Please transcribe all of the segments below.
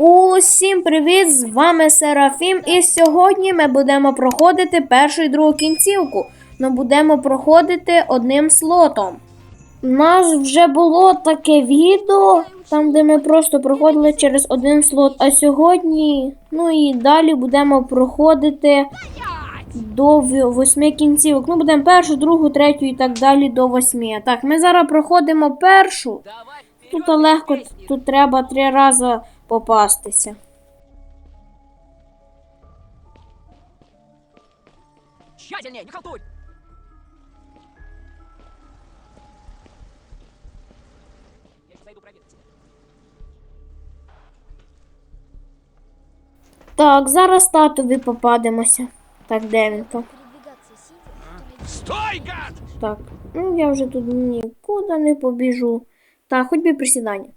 Усім привіт! З вами Серафім, і сьогодні ми будемо проходити першу і другу кінцівку. Ну будемо проходити одним слотом. У нас вже було таке відео, там де ми просто проходили через один слот. А сьогодні, ну і далі будемо проходити до восьми кінцівок. Ну, будемо першу, другу, третю і так далі до восьми. Так, ми зараз проходимо першу. Тут легко, тут треба три рази попастися. Тщательнее, не халтурь! Я сейчас зайду проверить. Так, зараз татові попадемося. Так, де він там? Стой, гад! Так, ну я вже тут нікуди не побіжу. Так, хоч би присідання.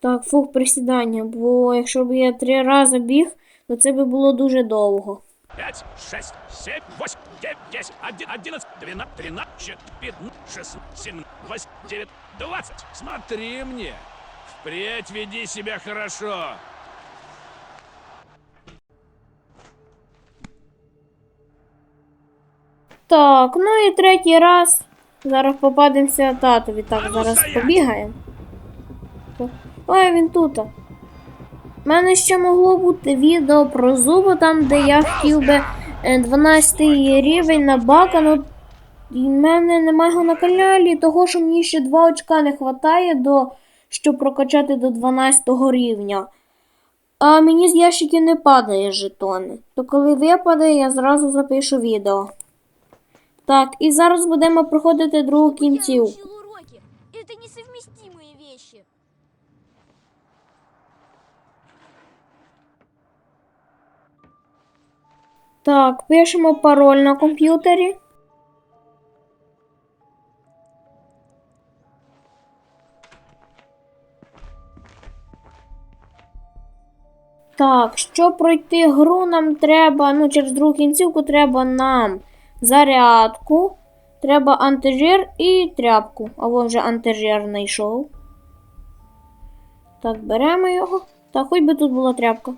Так, фух, присідання, бо якщо б я три рази біг, то це би було дуже довго. Пять, шесть, семь, восемь, девять, десять, один, одиннадцать, двенадцать, тринадцать, пятнадцать, шестнадцать, семнадцать, восемь, девять, двадцать. Смотри мне. Впредь веди себя хорошо. Так, ну і третій раз. Зараз попадемося татові. Так, А ну, зараз стоять! побігаємо. Ой, він тут. У мене ще могло бути відео про зуби, там, де я хотів би е, 12 рівень на бака, ну і в мене немає його на каналі, того що мені ще 2 очка не вистачає, до, щоб прокачати до 12 рівня. А мені з ящиків не падає жетони. То коли випаде, я зразу запишу відео. Так, і зараз будемо проходити другу кінцівку. Так, пишемо пароль на комп'ютері. Так, щоб пройти гру, нам треба, ну, через другу кінцівку треба нам зарядку, треба антижир і тряпку. А вон вже антижир знайшов. Так, беремо його. Так, хоч би тут була тряпка.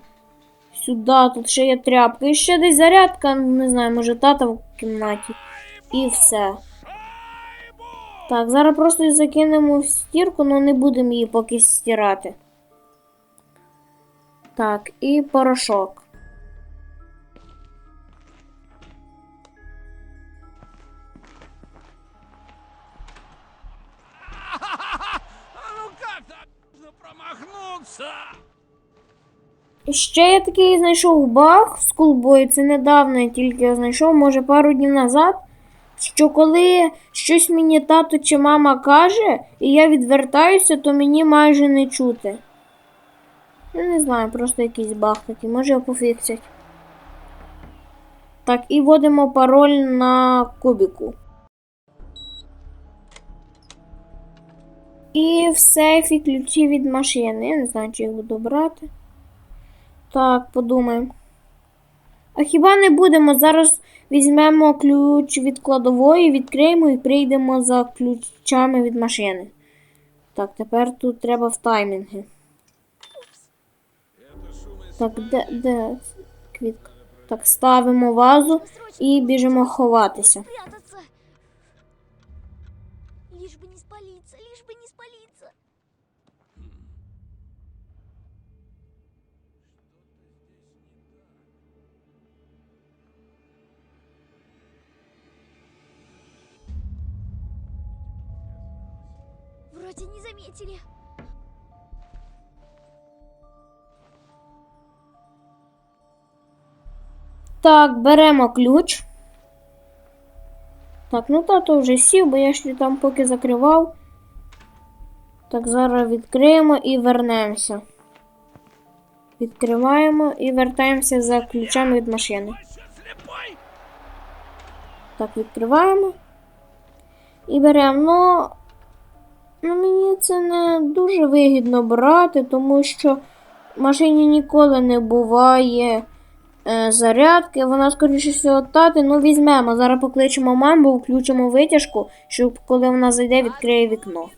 Сюди, тут ще є тряпка. І ще десь зарядка, не знаю, може тата в кімнаті. І все. Так, зараз просто закинемо в стірку, але не будемо її поки стирати. Так, і порошок. Ще я такий знайшов баг в скулбої, це недавно я тільки його знайшов, може пару днів назад. Що коли щось мені тато чи мама каже, і я відвертаюся, то мені майже не чути. Я не знаю, просто якийсь баг такий, може його пофіксять. Так, і вводимо пароль на кубіку. І в сейфі ключі від машини. Я не знаю, чи їх буду брати. Так, подумаємо. А хіба не будемо? Зараз візьмемо ключ від кладової, відкриємо і прийдемо за ключами від машини. Так, тепер тут треба в таймінги. Так, де, де квітка? Так, ставимо вазу і біжимо ховатися. Вроде не заметили. Так, беремо ключ. Так, ну тато вже сів, бо я ще там поки закривав. Так, зараз відкриємо і вернемося. Відкриваємо і вертаємося за ключами від машини. Так, відкриваємо. І беремо. Ну, ну мені це не дуже вигідно брати, тому що в машині ніколи не буває е, зарядки. Вона, скоріше всього, тати. Ну, візьмемо. Зараз покличемо маму, включимо витяжку, щоб коли вона зайде, відкриє вікно.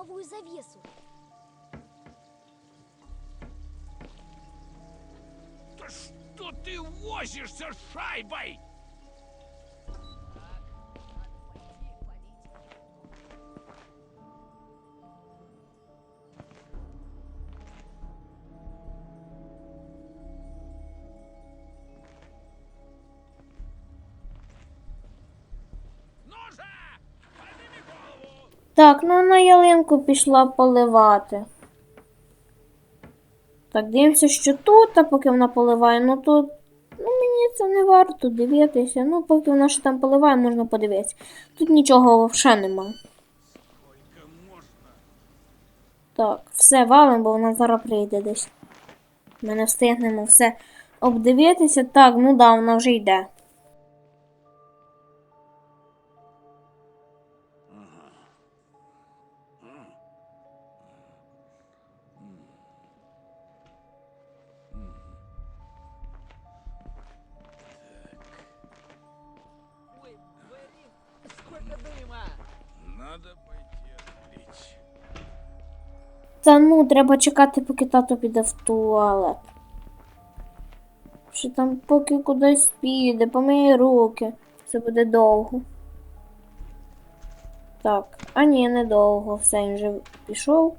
Дымовую завесу. Да что ты возишься шайбой? Так, ну на ялинку пішла поливати. Так, дивимося, що тут, а поки вона поливає, ну тут. Ну, мені це не варто дивитися. Ну, поки вона ще там поливає, можна подивитися. Тут нічого взагалі немає. Так, все валим, бо вона зараз прийде десь. Ми не встигнемо все обдивитися. Так, ну да, вона вже йде. Та ну, треба чекати, поки тато піде в туалет. Що там поки кудись піде, помиє руки. Це буде довго. Так, а ні, недовго. Все, він вже пішов.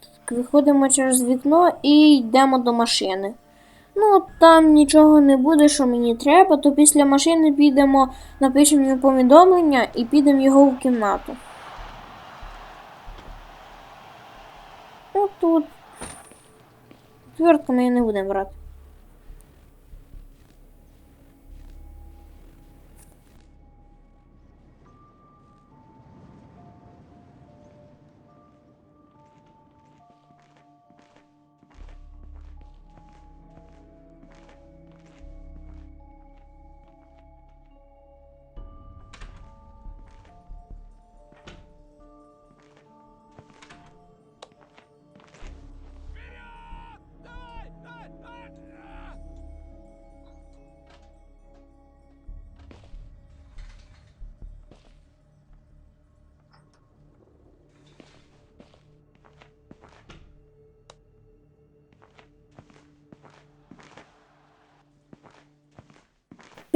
Так, виходимо через вікно і йдемо до машини. Ну, там нічого не буде, що мені треба, то після машини підемо, напишемо повідомлення і підемо його в кімнату. Ну тут. Твердко ми не будемо брати.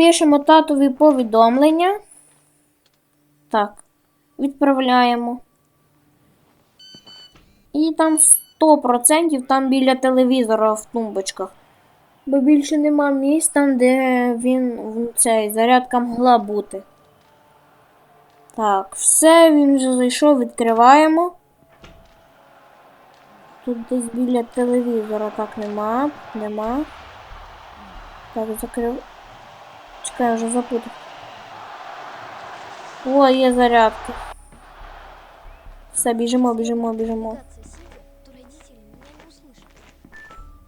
Пишемо татові повідомлення. Так. Відправляємо. І там 100% там біля телевізора в тумбочках. Бо більше нема місць там, де він цей зарядка могла бути. Так, все, він вже зайшов, відкриваємо. Тут десь біля телевізора так нема. Нема. Так, закрив. Чекай, я вже запутав. О, є зарядка. Все, біжимо, біжимо, біжимо.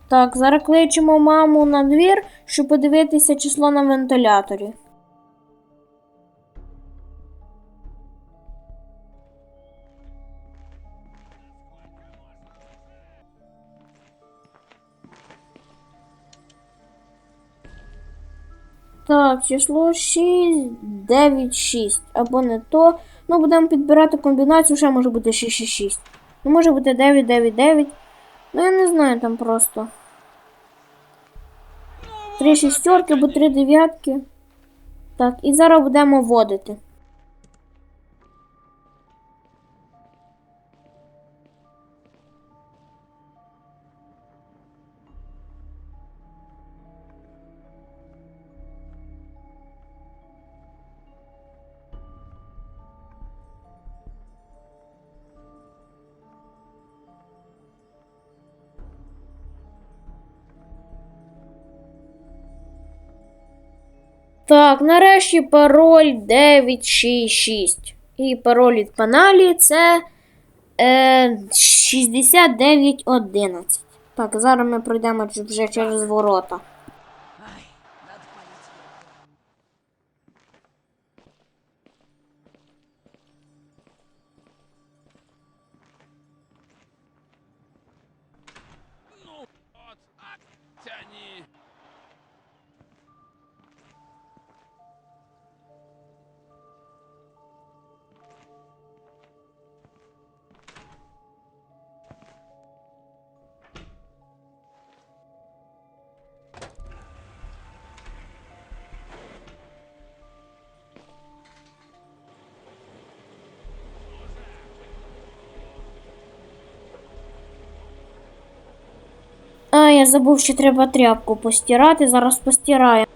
Так, зараз кличемо маму на двір, щоб подивитися число на вентиляторі. Так, число 6, 9, 6. Або не то. Ну, будемо підбирати комбінацію, ще може бути 6, 6, 6. Ну, може бути 9, 9, 9. Ну, я не знаю там просто. Три шістерки або три дев'ятки. Так, і зараз будемо вводити. Так, нарешті пароль 966. І пароль від паналі це е, 6911. Так, зараз ми пройдемо вже через ворота. Я забув, що треба тряпку постирати. Зараз постираємо.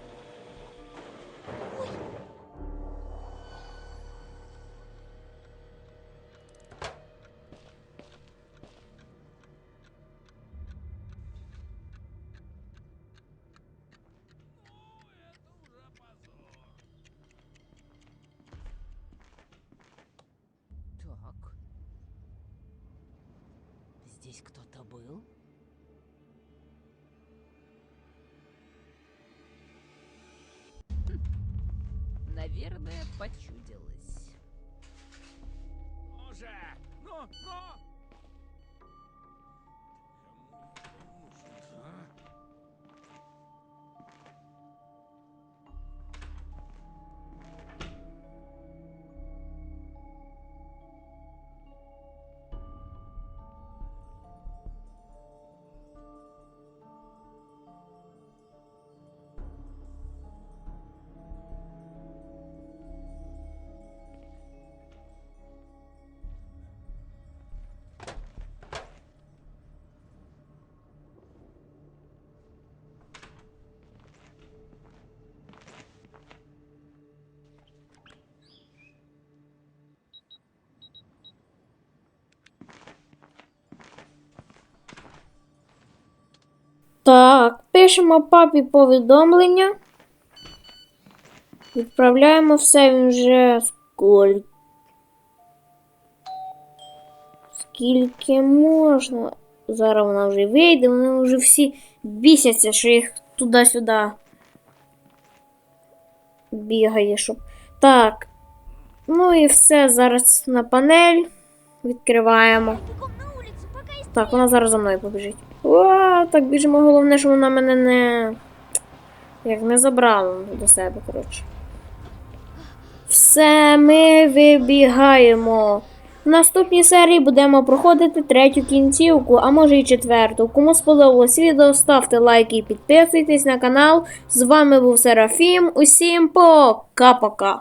Так. Здесь кто-то был? Ну, ну! Так, пишемо папі повідомлення. Відправляємо все, він вже скільки. Скільки можна. Зараз вона вже вийде, вони вже всі бісяться, що їх туди-сюди бігає, щоб. Так. Ну і все, зараз на панель. Відкриваємо. Так, вона зараз за мною побіжить. О, так біжимо, головне, що вона мене не. Як не забрала до себе, коротше. Все, ми вибігаємо. В наступній серії будемо проходити третю кінцівку, а може і четверту. Кому сподобалось відео, ставте лайки і підписуйтесь на канал. З вами був Серафім. Усім пока-пока!